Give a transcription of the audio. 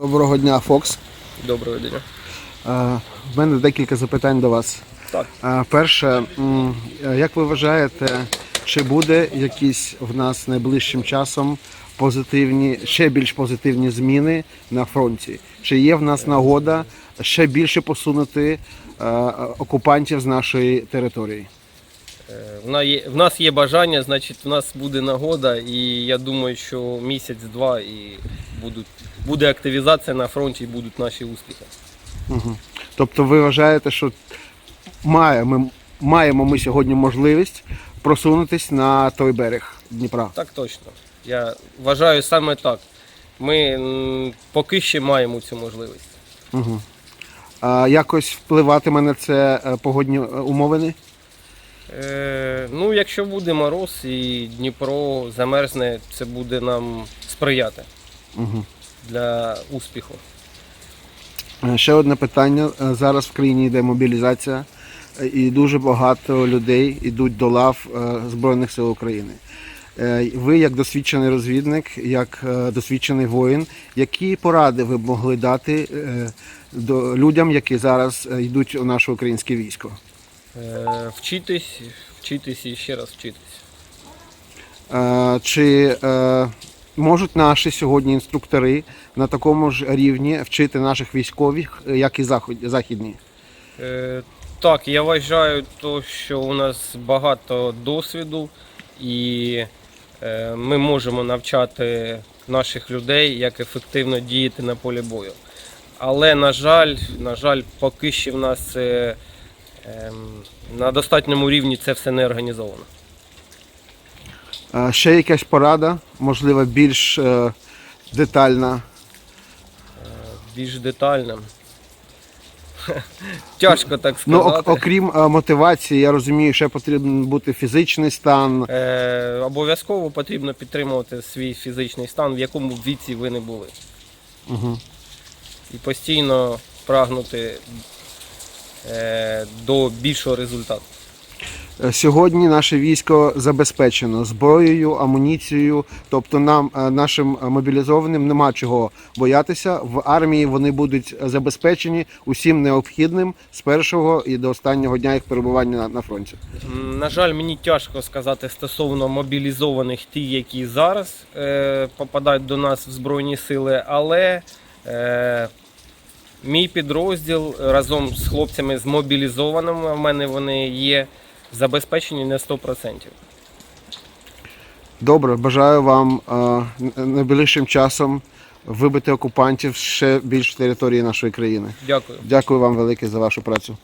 Доброго дня, Фокс. Доброго дня. В мене декілька запитань до вас. Так. Перше, як ви вважаєте, чи буде якісь в нас найближчим часом позитивні, ще більш позитивні зміни на фронті? Чи є в нас нагода ще більше посунути окупантів з нашої території? Е, В нас є бажання, значить, в нас буде нагода, і я думаю, що місяць-два і будуть, буде активізація на фронті і будуть наші успіхи. Тобто ви вважаєте, що маємо, маємо ми сьогодні можливість просунутись на той берег Дніпра? Так точно. Я вважаю саме так. Ми поки ще маємо цю можливість. Угу. А якось впливатиме на це е, погодні е, умовини? Е, ну, якщо буде мороз і Дніпро замерзне, це буде нам сприяти Угу. для успіху. Е, Ще одне питання. Е, Зараз в країні йде мобілізація, і дуже багато людей йдуть до лав Збройних сил України. Ви, як досвідчений розвідник, як досвідчений воїн, які поради ви б могли дати людям, які зараз йдуть у наше українське військо? Е, вчитись, вчитись і ще раз вчитись. Е, Чи е, можуть наші сьогодні інструктори на такому ж рівні вчити наших військових, як і захід- західні? Е, Так, я вважаю, то, що у нас багато досвіду і е, ми можемо навчати наших людей, як ефективно діяти на полі бою. Але, на жаль, на жаль, поки що в нас е, на достатньому рівні це все не організовано. Е, Ще якась порада, можливо, більш е, детальна. Більш детально. Тяжко так Ну, сказати. ок- окрім е, мотивації, я розумію, ще потрібен бути фізичний стан. Е, обов'язково потрібно підтримувати свій фізичний стан, в якому віці ви не були. Угу. І постійно прагнути е, до більшого результату. Е, Сьогодні наше військо забезпечено зброєю, амуніцією, тобто нам, е, нашим мобілізованим, нема чого боятися. В армії вони будуть забезпечені усім необхідним з першого і до останнього дня їх перебування на, на фронті. На жаль, мені тяжко сказати стосовно мобілізованих ті, які зараз е, попадають до нас в Збройні сили, але е, мій підрозділ разом з хлопцями змобілізованими, в мене вони є забезпечені на 100%. Добре, бажаю вам е, найближчим часом вибити окупантів ще більш території нашої країни. Дякую. Дякую вам велике за вашу працю.